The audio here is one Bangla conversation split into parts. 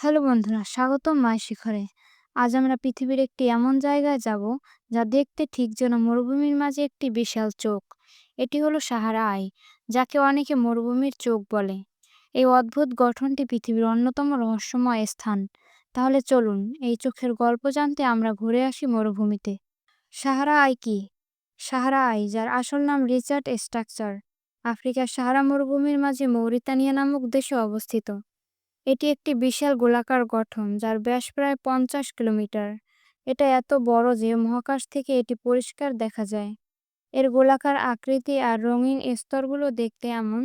হ্যালো বন্ধুরা, স্বাগতম মায় শিখরে। আজ আমরা পৃথিবীর একটি এমন জায়গায় যাব যা দেখতে ঠিক যেন মরুভূমির মাঝে একটি বিশাল চোখ। এটি হলো সাহারা আই, যাকে অনেকে মরুভূমির চোখ বলে। এই অদ্ভুত গঠনটি পৃথিবীর অন্যতম রহস্যময় স্থান। তাহলে চলুন এই চোখের গল্প জানতে আমরা ঘুরে আসি মরুভূমিতে। সাহারা আই কি? সাহারা আই, যার আসল নাম রিচার্ড স্ট্রাকচার, আফ্রিকার সাহারা মরুভূমির মাঝে মৌরিতানিয়া নামক দেশে অবস্থিত। এটি একটি বিশাল গোলাকার গঠন, যার ব্যাস প্রায় পঞ্চাশ কিলোমিটার। এটা এত বড় যে মহাকাশ থেকে এটি পরিষ্কার দেখা যায়। এর গোলাকার আকৃতি আর রঙিন স্তরগুলো দেখতে এমন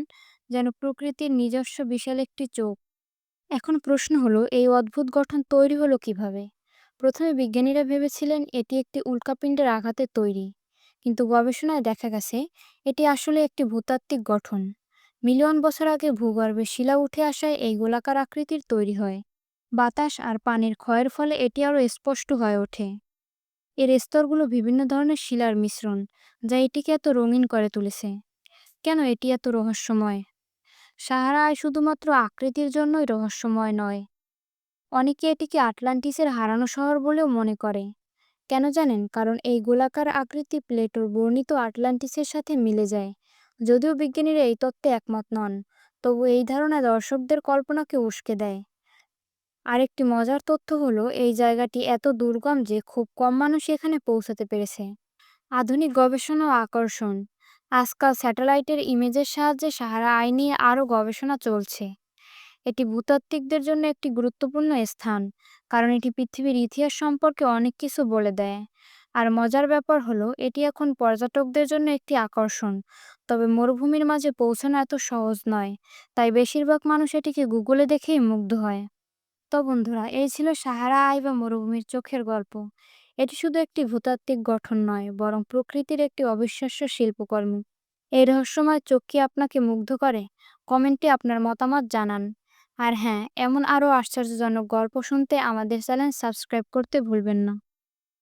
যেন প্রকৃতির নিজস্ব বিশাল একটি চোখ। এখন প্রশ্ন হলো, এই অদ্ভুত গঠন তৈরি হলো কীভাবে? প্রথমে বিজ্ঞানীরা ভেবেছিলেন এটি একটি উল্কাপিণ্ডের আঘাতে তৈরি, কিন্তু গবেষণায় দেখা গেছে এটি আসলে একটি ভূতাত্ত্বিক গঠন। মিলিয়ন বছর আগে ভূগর্ভে শিলা উঠে আসায় এই গোলাকার আকৃতির তৈরি হয়। বাতাস আর পানির ক্ষয়ের ফলে এটি আরও স্পষ্ট হয়ে ওঠে। এর স্তরগুলো বিভিন্ন ধরনের শিলার মিশ্রণ, যা এটিকে এত রঙিন করে তুলেছে। কেন এটি এত রহস্যময়? সাহারায় শুধুমাত্র আকৃতির জন্যই রহস্যময় নয়। অনেকে এটিকে আটলান্টিসের হারানো শহর বলেও মনে করে। কেন জানেন? কারণ এই গোলাকার আকৃতি প্লেটোর বর্ণিত আটলান্টিসের সাথে মিলে যায়। যদিও বিজ্ঞানীরা এই তত্ত্বে একমত নন, তবু এই ধারণা দর্শকদের কল্পনাকে উস্কে দেয়। আরেকটি মজার তথ্য হলো, এই জায়গাটি এত দুর্গম যে খুব কম মানুষ এখানে পৌঁছাতে পেরেছে। আধুনিক গবেষণা ও আকর্ষণ। আজকাল স্যাটেলাইটের ইমেজের সাহায্যে সাহারা আই নিয়ে আরও গবেষণা চলছে। এটি ভূতাত্ত্বিকদের জন্য একটি গুরুত্বপূর্ণ স্থান, কারণ এটি পৃথিবীর ইতিহাস সম্পর্কে অনেক কিছু বলে দেয়। আর মজার ব্যাপার হলো, এটি এখন পর্যটকদের জন্য একটি আকর্ষণ। তবে মরুভূমির মাঝে পৌঁছানো এত সহজ নয়, তাই বেশিরভাগ মানুষ এটিকে গুগলে দেখেই মুগ্ধ হয়। তো বন্ধুরা, এই ছিল সাহারা আই বা মরুভূমির চোখের গল্প। এটি শুধু একটি ভূতাত্ত্বিক গঠন নয়, বরং প্রকৃতির একটি অবিশ্বাস্য শিল্পকর্ম। এই রহস্যময় চোখ কি আপনাকে মুগ্ধ করে? কমেন্টে আপনার মতামত জানান। আর হ্যাঁ এমন আরও আশ্চর্যজনক গল্প শুনতে আমাদের চ্যানেল সাবস্ক্রাইব করতে ভুলবেন না।